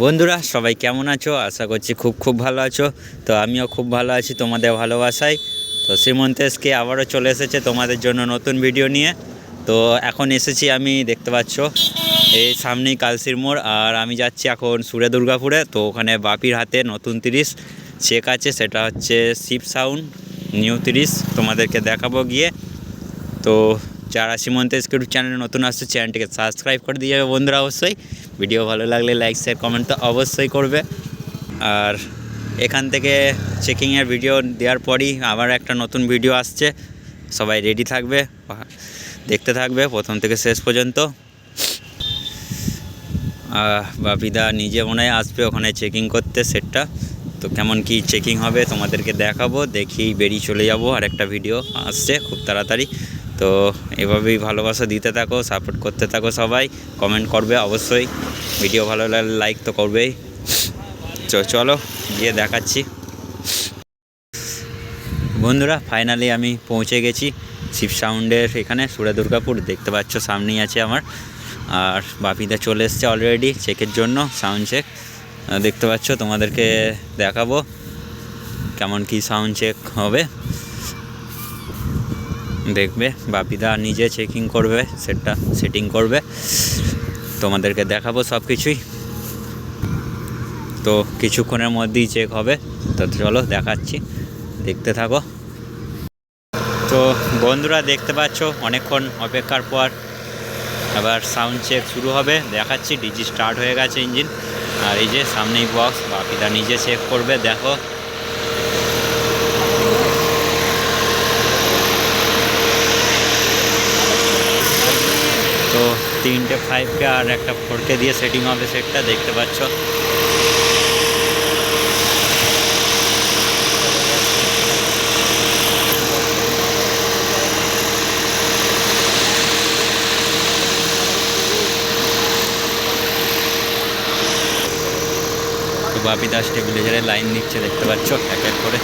বন্ধুরা, সবাই কেমন আছো? আশা করছি খুব খুব ভালো আছো। তো আমিও খুব ভালো আছি তোমাদের ভালোবাসায়। তো শ্রীমন্তেশকে আবারও চলে এসেছে তোমাদের জন্য নতুন ভিডিও নিয়ে। তো এখন এসেছি আমি, দেখতে পাচ্ছ, এই সামনেই কালসির মোড়। আর আমি যাচ্ছি এখন সুরে দুর্গাপুরে তো ওখানে বাপির হাতে নতুন তিরিশ চেক আছে, সেটা হচ্ছে শিব সাউন্ড নিউ তিরিশ, তোমাদেরকে দেখাবো গিয়ে। তো যারা ইউটিউব চ্যানেলে নতুন আসছে চ্যানেলটিকে সাবস্ক্রাইব করে দিয়ে যাবে বন্ধুরা অবশ্যই। ভিডিও ভালো লাগলে লাইক শেয়ার কমেন্ট তো অবশ্যই করবে। আর এখান থেকে চেকিংয়ের ভিডিও দেওয়ার পরই আবার একটা নতুন ভিডিও আসছে। সবাই রেডি থাকবে, দেখতে থাকবে প্রথম থেকে শেষ পর্যন্ত। বাপিদা নিজে মনে আসবে ওখানে চেকিং করতে সেটটা তো কেমন কি চেকিং হবে তোমাদেরকে দেখাবো, দেখি বেরিয়ে চলে যাব। আর একটা ভিডিও আসছে, খুব তাড়াতাড়ি। তো এভাবেই ভালোবাসা দিতে থাকো সাপোর্ট করতে থাকো সবাই। কমেন্ট করবে অবশ্যই। ভিডিও ভালো লাগলে লাইক তো করবেই। চলো, গিয়ে দেখাচ্ছি। বন্ধুরা ফাইনালি আমি পৌঁছে গেছি শিব সাউন্ডের এখানে, সুরে দুর্গাপুর। দেখতে পাচ্ছ সামনেই আছে আমার। আর বাপিদা চলে এসছে অলরেডি চেকের জন্য সাউন্ড চেক দেখতে পাচ্ছ তোমাদেরকে দেখাবো কেমন কি সাউন্ড চেক হবে। দেখবে, বাপিদা নিজে চেকিং করবে সেটটা সেটিং করবে। তোমাদেরকে দেখাবো সব কিছুই তো কিছুক্ষণের মধ্যেই চেক হবে। তো চলো দেখাচ্ছি। দেখতে থাকো। তো বন্ধুরা দেখতে পাচ্ছ, অনেকক্ষণ অপেক্ষার পর আবার সাউন্ড চেক শুরু হবে। দেখাচ্ছি ডিজি স্টার্ট হয়ে গেছে ইঞ্জিন আর এই যে সামনেই বক্স বাপিটা নিজে চেক করবে। দেখো তো তিনটে ফাইভকে আর একটা ফোরকে দিয়ে সেটিং হবে সেটটা দেখতে পাচ্ছ। তো বাপিদা স্টেবিলাইজারের লাইন নিচ্ছে, দেখতে পাচ্ছ, এক এক করে।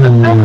Mm.